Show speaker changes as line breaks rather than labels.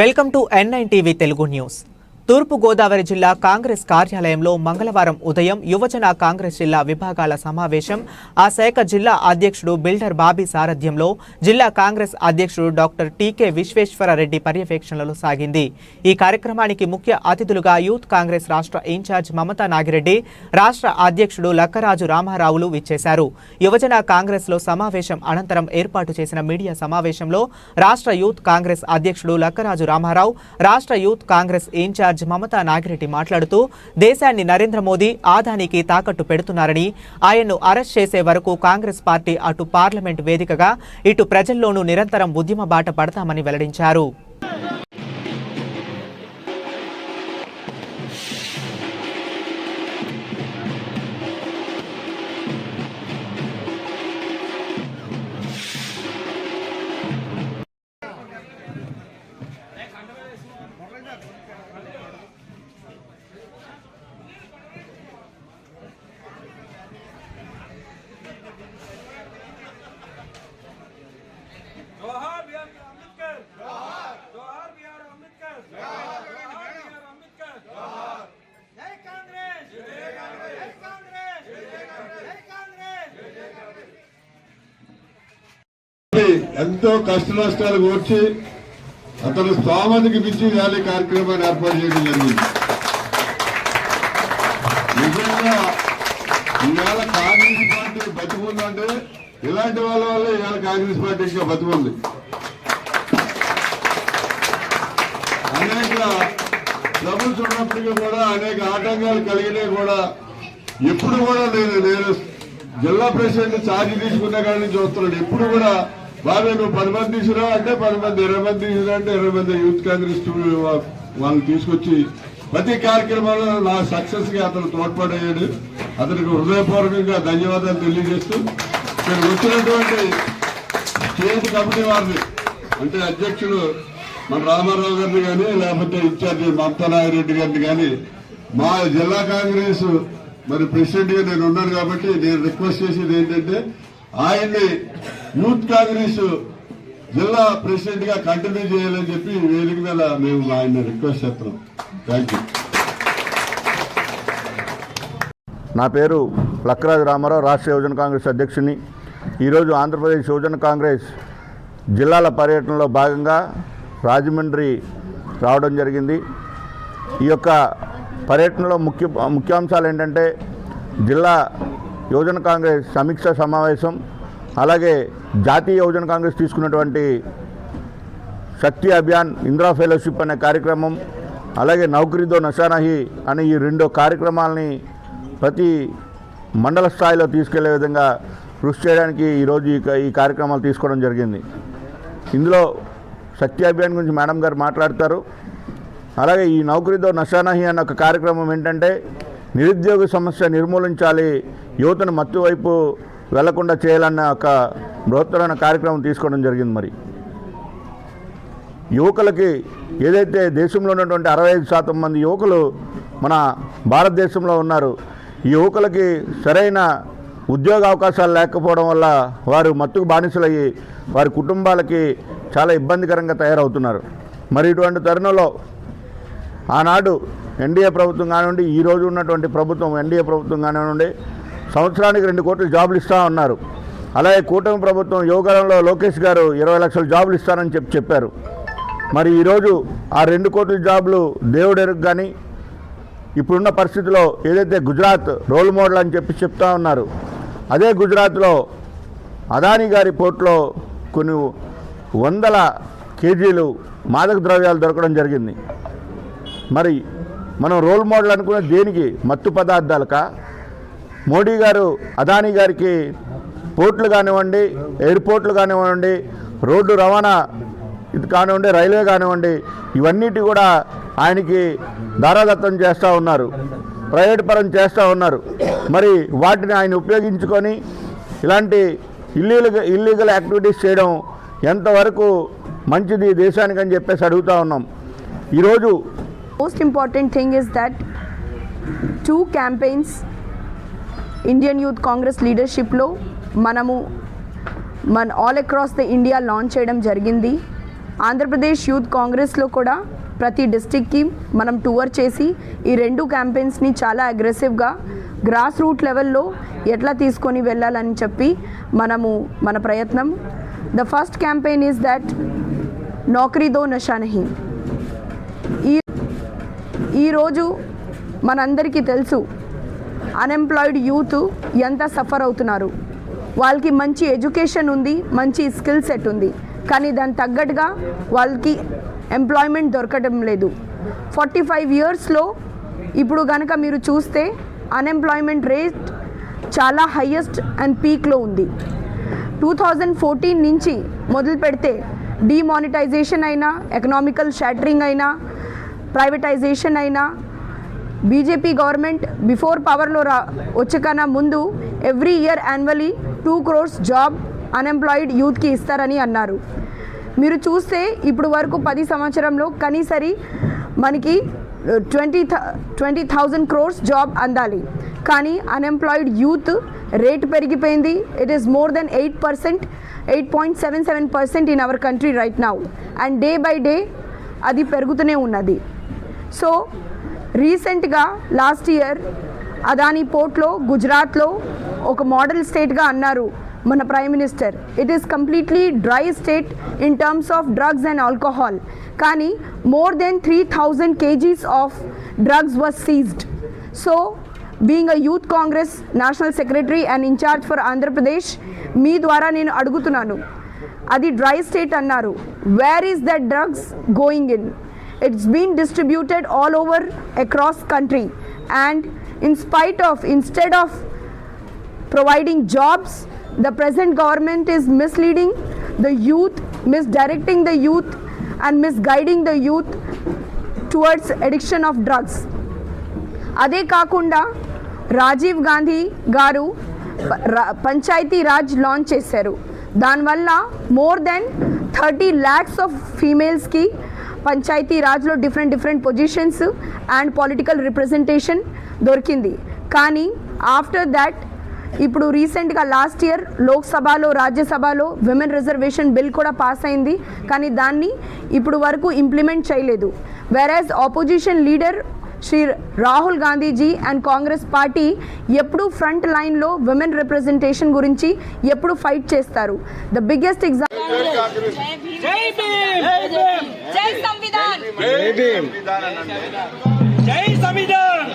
Welcome to NIN TV Telugu news. తూర్పుగోదావరి జిల్లా కాంగ్రెస్ కార్యాలయంలో మంగళవారం ఉదయం యువజన కాంగ్రెస్ జిల్లా విభాగాల సమావేశం. ఆ శాఖ జిల్లా అధ్యక్షుడు బిల్డర్ బాబీ సారథ్యంలో జిల్లా కాంగ్రెస్ అధ్యక్షుడు డాక్టర్ టీకే విశ్వేశ్వరరెడ్డి పర్యవేక్షణలో సాగింది. ఈ కార్యక్రమానికి ముఖ్య అతిథులుగా యూత్ కాంగ్రెస్ రాష్ట్ర ఇన్ఛార్జ్ మమతా నాగిరెడ్డి రాష్ట్ర అధ్యక్షుడు లక్కరాజు రామారావులు విచ్చేశారు. యువజన కాంగ్రెస్లో సమావేశం అనంతరం ఏర్పాటు చేసిన మీడియా సమావేశంలో రాష్ట్ర యూత్ కాంగ్రెస్ అధ్యక్షుడు లక్కరాజు రామారావు రాష్ట్ర యూత్ కాంగ్రెస్ ఇన్ఛార్జ్ మమతా నాగిరెడ్డి మాట్లాడుతూ దేశాన్ని నరేంద్ర మోదీ ఆదానికి తాకట్టు పెడుతున్నారని ఆయన్ను అరెస్ట్ చేసే వరకు కాంగ్రెస్ పార్టీ అటు పార్లమెంట్ వేదికగా ఇటు ప్రజల్లోనూ నిరంతరం ఉద్యమ బాట పడతామని వెల్లడించారు.
ఎంతో కష్ట నష్టాలు ఓర్చి అతను స్తోమతకి మించి ర్యాలీ కార్యక్రమాన్ని ఏర్పాటు చేయడం జరిగింది. నిజంగా ఇవాళ కాంగ్రెస్ పార్టీ బతికుందంటే ఇలాంటి వాళ్ళ వల్ల ఇవాళ కాంగ్రెస్ పార్టీ ఇంకా బతికుంది. అనేక ట్రబుల్స్ ఉన్నప్పటికీ కూడా అనేక ఆటంకాలు కలిగినా కూడా ఎప్పుడు కూడా నేను నేను జిల్లా ప్రెసిడెంట్ ఛార్జీ తీసుకున్న కాడి నుంచి చూస్తున్నాడు ఎప్పుడు కూడా బాబే నువ్వు పది మంది తీసుకురా అంటే పది మంది ఇరవై మంది తీసుకురా అంటే ఇరవై మంది యూత్ కాంగ్రెస్ టు- వాళ్ళని తీసుకొచ్చి ప్రతి కార్యక్రమంలో నా సక్సెస్గా అతను తోడ్పడయ్యాడు. అతనికి హృదయపూర్వకంగా ధన్యవాదాలు తెలియజేస్తూ నేను వచ్చినటువంటి స్టేట్ కమిటీ వారిని అంటే అధ్యక్షుడు మన రామారావు గారిని కానీ లేకపోతే ఇన్ఛార్జి మమతా నాగిరెడ్డి గారిని కానీ మా జిల్లా కాంగ్రెస్ మరి ప్రెసిడెంట్గా నేను ఉన్నాను కాబట్టి నేను రిక్వెస్ట్ చేసేది ఏంటంటే ఆయన్ని యూత్ కాంగ్రెస్ జిల్లా ప్రెసిడెంట్గా కంటిన్యూ చేయాలని చెప్పి వేదిక మీద మేము ఆయన రిక్వెస్ట్ చేస్తున్నాం. థ్యాంక్
నా పేరు లక్కరాజు రామారావు రాష్ట్ర యువజన కాంగ్రెస్ అధ్యక్షుని. ఈరోజు ఆంధ్రప్రదేశ్ యువజన కాంగ్రెస్ జిల్లాల పర్యటనలో భాగంగా రాజమండ్రి రావడం జరిగింది. ఈ యొక్క పర్యటనలో ముఖ్య ముఖ్యాంశాలు ఏంటంటే జిల్లా యువజన కాంగ్రెస్ సమీక్ష సమావేశం అలాగే జాతీయ యువజన కాంగ్రెస్ తీసుకున్నటువంటి శక్తి అభియాన్ ఇందిరా ఫెలోషిప్ అనే కార్యక్రమం అలాగే నౌకరీదో నషానహి అనే ఈ రెండు కార్యక్రమాలని ప్రతి మండల స్థాయిలో తీసుకెళ్ళే విధంగా కృషి చేయడానికి ఈరోజు ఈ కార్యక్రమాలు తీసుకోవడం జరిగింది. ఇందులో శక్తి అభియాన్ గురించి మేడం గారు మాట్లాడతారు. అలాగే ఈ నౌకరీతో నషానహి అన్న ఒక కార్యక్రమం ఏంటంటే నిరుద్యోగ సమస్య నిర్మూలించాలి యువతను మత్తు వైపు వెళ్ళకుండా చేయాలన్న ఒక బృహత్తరమైన కార్యక్రమం తీసుకోవడం జరిగింది మరి. యువకులకి ఏదైతే దేశంలో ఉన్నటువంటి అరవై ఐదు శాతం మంది యువకులు మన భారతదేశంలో ఉన్నారు ఈ యువకులకి సరైన ఉద్యోగ అవకాశాలు లేకపోవడం వల్ల వారు మత్తుకు బానిసలయ్యి వారి కుటుంబాలకి చాలా ఇబ్బందికరంగా తయారవుతున్నారు. మరి ఇటువంటి తరుణంలో ఆనాడు ఎన్డీఏ ప్రభుత్వం కానివ్వండి ఈ రోజు ఉన్నటువంటి ప్రభుత్వం ఎన్డీఏ ప్రభుత్వం కానివ్వండి సంవత్సరానికి రెండు కోట్ల జాబులు ఇస్తా ఉన్నారు అలాగే కూటమి ప్రభుత్వం యువకాలంలో లోకేష్ గారు ఇరవై లక్షల జాబులు ఇస్తానని చెప్పి చెప్పారు. మరి ఈరోజు ఆ రెండు కోట్ల జాబులు దేవుడెరుగు కానీ ఇప్పుడున్న పరిస్థితిలో ఏదైతే గుజరాత్ రోల్ మోడల్ అని చెప్పి చెప్తా ఉన్నారు అదే గుజరాత్లో అదానీ గారి పోర్ట్లో కొన్ని వందల కేజీలు మాదక ద్రవ్యాలు దొరకడం జరిగింది. మరి మనం రోల్ మోడల్ అనుకునే దేనికి మత్తు పదార్థాలక? మోడీ గారు అదానీ గారికి పోర్ట్లు కానివ్వండి ఎయిర్పోర్ట్లు కానివ్వండి రోడ్డు రవాణా ఇది కానివ్వండి రైల్వే కానివ్వండి ఇవన్నిటి కూడా ఆయనకి దారాదత్తం చేస్తూ ఉన్నారు ప్రైవేట్ పరం చేస్తూ ఉన్నారు. మరి వాటిని ఆయన ఉపయోగించుకొని ఇలాంటి ఇల్లీగల్ ఇల్లీగల్ యాక్టివిటీస్ చేయడం ఎంతవరకు మంచిది దేశానికి అని చెప్పేసి అడుగుతా ఉన్నాం. ఈరోజు
most important thing is that two campaigns Indian youth Congress లీడర్షిప్లో మనము మన all across the India launch చేయడం జరిగింది. ఆంధ్రప్రదేశ్ యూత్ కాంగ్రెస్లో కూడా ప్రతి డిస్టిక్కి మనం టూర్ చేసి ఈ రెండు క్యాంపెయిన్స్ని చాలా అగ్రెసివ్గా గ్రాస్ రూట్ లెవెల్లో ఎట్లా తీసుకొని వెళ్ళాలని చెప్పి మనము మన ప్రయత్నం. The first campaign is that నౌకరీదో దో నషా ఈ ఈరోజు మనందరికీ తెలుసు అన్ఎంప్లాయిడ్ యూత్ ఎంత సఫర్ అవుతున్నారు? వాళ్ళకి మంచి ఎడ్యుకేషన్ ఉంది మంచి స్కిల్ సెట్ ఉంది. కానీ దాని తగ్గట్టుగా వాళ్ళకి ఎంప్లాయ్మెంట్ దొరకడం లేదు. ఫార్టీ ఫైవ్ ఇయర్స్లో ఇప్పుడు కనుక మీరు చూస్తే అన్ఎంప్లాయ్మెంట్ రేట్ చాలా హయ్యెస్ట్ అండ్ పీక్లో ఉంది. టూ థౌజండ్ ఫోర్టీన్ నుంచి మొదలు పెడితే డిమానిటైజేషన్ అయినా ఎకనామికల్ షాటరింగ్ అయినా ప్రైవేటైజేషన్ అయినా బీజేపీ గవర్నమెంట్ బిఫోర్ పవర్లో రా వచ్చకన్నా ముందు every year annually two crores job unemployed యూత్కి ఇస్తారని అన్నారు. మీరు చూస్తే ఇప్పుడు వరకు పది సంవత్సరంలో కనీసరి మనకి twenty twenty thousand crores job అందాలి. కానీ అన్ఎంప్లాయిడ్ యూత్ రేట్ పెరిగిపోయింది. It is more than eight percent eight point seven seven percent in our country right now and day by day అది పెరుగుతూనే ఉన్నది. సో రీసెంట్గా లాస్ట్ ఇయర్ అదానీ పోర్ట్లో గుజరాత్లో ఒక model స్టేట్గా అన్నారు మన prime minister it is completely dry state in terms of drugs and alcohol కానీ more than three thousand kgs of drugs was seized so being a youth Congress national secretary and incharge for Andhra Pradesh మీ ద్వారా నేను అడుగుతున్నాను. అది dry state అన్నారు. Where is that drugs going in it's been distributed all over across country and in spite of instead of providing jobs the present government is misleading the youth misdirecting the youth and misguiding the youth towards addiction of drugs అదే కాకుండా రాజీవ్ గాంధీ గారు ప- రా- panchayat Raj launch చేశారు దానివల్ల more than thirty lakhs of ఫీమేల్స్కి panchayati రాజ్లో different different positions and political representation దొరికింది. కానీ after that ఇప్పుడు రీసెంట్గా లాస్ట్ ఇయర్ లోక్సభలో రాజ్యసభలో విమెన్ రిజర్వేషన్ బిల్ కూడా పాస్ అయింది. కానీ దాన్ని ఇప్పుడు వరకు ఇంప్లిమెంట్ చేయలేదు. వెరాజ్ opposition leader Shri Rahul Gandhiji and Congress party ఎప్పుడు ఫ్రంట్ లైన్లో విమెన్ రిప్రజెంటేషన్ గురించి ఎప్పుడు ఫైట్ చేస్తారు. ద బిగ్గెస్ట్ ఎగ్జాంపుల్
జై
సంవిధాన్
జై సంవిధాన్